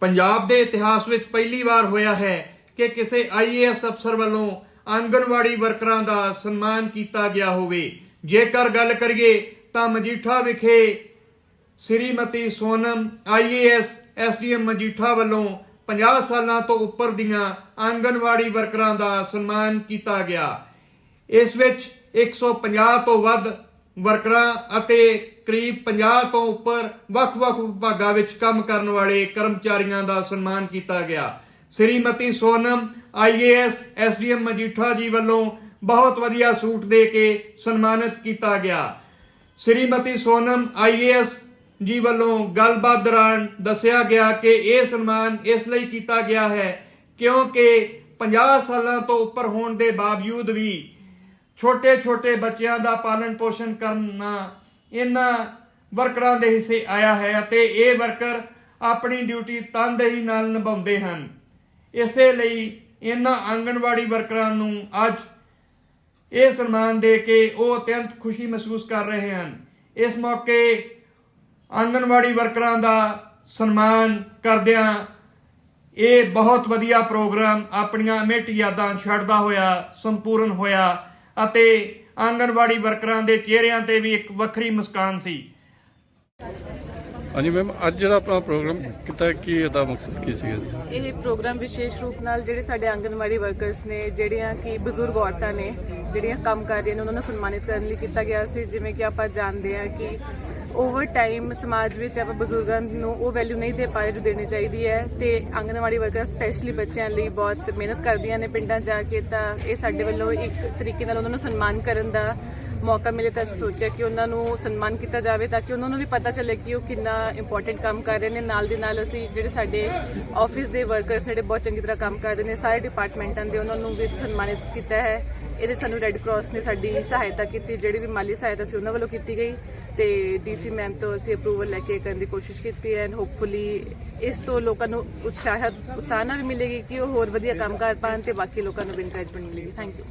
ਪੰਜਾਬ ਦੇ ਇਤਿਹਾਸ ਵਿੱਚ ਪਹਿਲੀ ਵਾਰ ਹੋਇਆ ਹੈ ਕਿ ਕਿਸੇ ਆਈਏਐਸ ਅਫਸਰ ਵੱਲੋਂ ਆਂਗਨਵਾੜੀ ਵਰਕਰਾਂ ਦਾ ਸਨਮਾਨ ਕੀਤਾ ਗਿਆ ਹੋਵੇ। ਜੇਕਰ ਗੱਲ ਕਰੀਏ ਤਾਂ ਮਜੀਠਾ ਵਿਖੇ ਸ੍ਰੀਮਤੀ ਸੋਨਮ ਆਈਏਐਸ ਐਸਡੀਐਮ ਮਜੀਠਾ ਵੱਲੋਂ 50 ਸਾਲਾਂ ਤੋਂ ਉੱਪਰ ਦੀਆਂ ਆਂਗਨਵਾੜੀ ਵਰਕਰਾਂ ਦਾ ਸਨਮਾਨ ਕੀਤਾ ਗਿਆ। ਇਸ ਵਿੱਚ 150 ਤੋਂ ਵੱਧ ਵਰਕਰਾਂ ਅਤੇ ਕਰੀਬ 50 ਤੋਂ ਉੱਪਰ ਵੱਖ-ਵੱਖ ਵਿਭਾਗਾਂ ਵਿੱਚ ਕੰਮ ਕਰਨ ਵਾਲੇ ਕਰਮਚਾਰੀਆਂ ਦਾ ਸਨਮਾਨ ਕੀਤਾ ਗਿਆ। ਸ੍ਰੀਮਤੀ ਸੋਨਮ ਆਈਏਐਸ ਐਸਡੀਐਮ ਮਜੀਠਾ ਜੀ ਵੱਲੋਂ ਬਹੁਤ ਵਧੀਆ ਸੂਟ ਦੇ ਕੇ ਸਨਮਾਨਿਤ ਕੀਤਾ ਗਿਆ। ਸ੍ਰੀਮਤੀ ਸੋਨਮ ਆਈਏਐਸ ਜੀ ਵੱਲੋਂ ਗੱਲਬਾਤ ਦੌਰਾਨ ਦੱਸਿਆ ਗਿਆ ਕਿ ਇਹ ਸਨਮਾਨ ਇਸ ਲਈ ਕੀਤਾ ਗਿਆ ਹੈ ਕਿਉਂਕਿ 50 ਸਾਲਾਂ ਤੋਂ ਉੱਪਰ ਹੋਣ ਦੇ ਬਾਵਜੂਦ ਵੀ ਛੋਟੇ-ਛੋਟੇ ਬੱਚਿਆਂ ਦਾ ਪਾਲਣ ਪੋਸ਼ਣ ਕਰਨਾ ਇਹਨਾਂ ਵਰਕਰਾਂ ਦੇ ਹਿੱਸੇ ਆਇਆ ਹੈ ਅਤੇ ਇਹ ਵਰਕਰ ਆਪਣੀ ਡਿਊਟੀ ਤਨਦੇਹੀ ਨਾਲ ਨਿਭਾਉਂਦੇ ਹਨ। ਇਸੇ ਲਈ ਇਹਨਾਂ ਆਂਗਣਵਾੜੀ ਵਰਕਰਾਂ ਨੂੰ ਅੱਜ ਇਹ ਸਨਮਾਨ ਦੇ ਕੇ ਉਹ ਅਤਿਅੰਤ ਖੁਸ਼ੀ ਮਹਿਸੂਸ ਕਰ ਰਹੇ ਹਨ। ਇਸ ਮੌਕੇ ਆਂਗਣਵਾੜੀ ਵਰਕਰਾਂ ਦਾ ਸਨਮਾਨ ਕਰਦਿਆਂ ਇਹ ਬਹੁਤ ਵਧੀਆ ਪ੍ਰੋਗਰਾਮ ਆਪਣੀਆਂ ਅਮਿੱਟ ਯਾਦਾਂ ਛੱਡਦਾ ਹੋਇਆ, ਸੰਪੂਰਨ ਹੋਇਆ ਅਤੇ ਆਂਗਣਵਾੜੀ ਵਰਕਰਾਂ ਦੇ ਚਿਹਰਿਆਂ ਤੇ ਵੀ ਇੱਕ ਵੱਖਰੀ ਮੁਸਕਾਨ ਸੀ। ਹਾਂਜੀ ਮੈਮ ਅੱਜ ਜਿਹੜਾ ਆਪਣਾ ਪ੍ਰੋਗਰਾਮ ਕੀਤਾ ਕੀ ਇਹਦਾ ਮਕਸਦ ਕੀ ਸੀਗਾ ਜੀ? ਇਹ ਪ੍ਰੋਗਰਾਮ ਵਿਸ਼ੇਸ਼ ਰੂਪ ਨਾਲ ਜਿਹੜੇ ਸਾਡੇ ਆਂਗਨਵਾੜੀ ਵਰਕਰਸ ਨੇ ਜਿਹੜੀਆਂ ਕਿ ਬਜ਼ੁਰਗ ਔਰਤਾਂ ਨੇ ਜਿਹੜੀਆਂ ਕੰਮ ਕਰ ਰਹੀਆਂ ਨੇ ਉਹਨਾਂ ਨੂੰ ਸਨਮਾਨਿਤ ਕਰਨ ਲਈ ਕੀਤਾ ਗਿਆ ਸੀ। ਜਿਵੇਂ ਕਿ ਆਪਾਂ ਜਾਣਦੇ ਹਾਂ ਕਿ ਓਵਰ ਟਾਈਮ ਸਮਾਜ ਵਿੱਚ ਆਪਾਂ ਬਜ਼ੁਰਗਾਂ ਨੂੰ ਉਹ ਵੈਲਿਊ ਨਹੀਂ ਦੇ ਪਾਏ ਜੋ ਦੇਣੀ ਚਾਹੀਦੀ ਹੈ ਤੇ ਆਂਗਨਵਾੜੀ ਵਰਕਰ ਸਪੈਸ਼ਲੀ ਬੱਚਿਆਂ ਲਈ ਬਹੁਤ ਮਿਹਨਤ ਕਰਦੀਆਂ ਨੇ ਪਿੰਡਾਂ ਜਾ ਕੇ ਤਾਂ ਇਹ ਸਾਡੇ ਵੱਲੋਂ ਇੱਕ ਤਰੀਕੇ ਨਾਲ ਉਹਨਾਂ ਨੂੰ ਸਨਮਾਨ ਕਰਨ ਦਾ ਮੌਕਾ ਮਿਲੇ ਤਾਂ ਅਸੀਂ ਸੋਚਿਆ ਕਿ ਉਹਨਾਂ ਨੂੰ ਸਨਮਾਨ ਕੀਤਾ ਜਾਵੇ ਤਾਂ ਕਿ ਉਹਨਾਂ ਨੂੰ ਵੀ ਪਤਾ ਚੱਲੇ ਕਿ ਉਹ ਕਿੰਨਾ ਇੰਪੋਰਟੈਂਟ ਕੰਮ ਕਰ ਰਹੇ ਨੇ। ਨਾਲ ਦੇ ਨਾਲ ਅਸੀਂ ਜਿਹੜੇ ਸਾਡੇ ਆਫਿਸ ਦੇ ਵਰਕਰਸ ਜਿਹੜੇ ਬਹੁਤ ਚੰਗੀ ਤਰ੍ਹਾਂ ਕੰਮ ਕਰਦੇ ਨੇ, ਸਾਰੇ ਡਿਪਾਰਟਮੈਂਟਾਂ ਦੇ ਉਹਨਾਂ ਨੂੰ ਵੀ ਸਨਮਾਨਿਤ ਕੀਤਾ ਹੈ। ਇਹਦੇ ਸਾਨੂੰ ਰੈੱਡ ਕਰਾਸ ਨੇ ਸਾਡੀ ਸਹਾਇਤਾ ਕੀਤੀ, ਜਿਹੜੀ ਵੀ ਮਾਲੀ ਸਹਾਇਤਾ ਸੀ ਉਹਨਾਂ ਵੱਲੋਂ ਕੀਤੀ ਗਈ। ਤੇ ਡੀਸੀ ਮੈਮ ਤੋਂ ਅਸੀਂ ਅਪਰੂਵਲ ਲੈ ਕੇ ਕਰਨ ਦੀ ਕੋਸ਼ਿਸ਼ ਕੀਤੀ ਹੈ ਐਂਡ ਹੋਪਫੁਲੀ ਇਸ ਤੋਂ ਲੋਕਾਂ ਨੂੰ ਉਤਸ਼ਾਹਤ ਉਤਸ਼ਾਹਨਾ ਵੀ ਮਿਲੇਗੀ ਕਿ ਉਹ ਹੋਰ ਵਧੀਆ ਕੰਮ ਕਰ ਪਾਣ ਤੇ ਬਾਕੀ ਲੋਕਾਂ ਨੂੰ ਵੀ ਇਨਕਰੇਜਮੈਂਟ ਮਿਲੇਗੀ। Thank you